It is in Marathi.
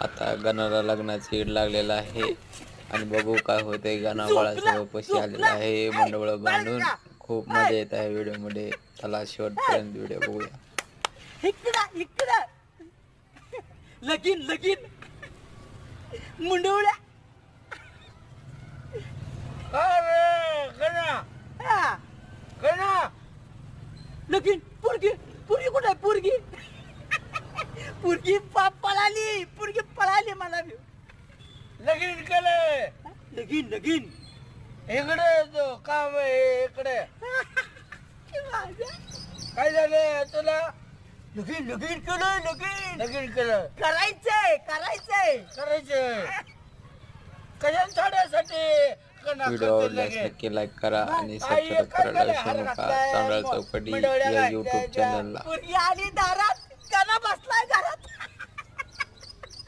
आता गणाला लग्नाची ईड लागलेला आहे. आणि बघू काय होते गणा बाळासह पशी आलेला आहे. मंडळ बांधून खूप मजा येत आहे व्हिडिओमध्ये चला शेवटपर्यंत व्हिडिओ बघूया. इकडं लगीन लगीन. मुंडवल्या अरे गणा. हा. गणा. लगीन. पुरगी पुरगी कुठे पुरगी? पुरगी प- पळाली पुरगी. लगीन केलंय. लगीन लगीन. इकडे येतो काम आहे इकडे. काय झालं तुला? लगीन लगीन केलं लगीन. लगीन केलं करायचंय करायचंय. करायचं कशा साड्यासाठी? व्हिडिओ आवडल्यास? नक्की लाईक करा आणि सबस्क्राईब करायला? विसरू नका मग चौकटी या युट्यूब. चॅनलला आली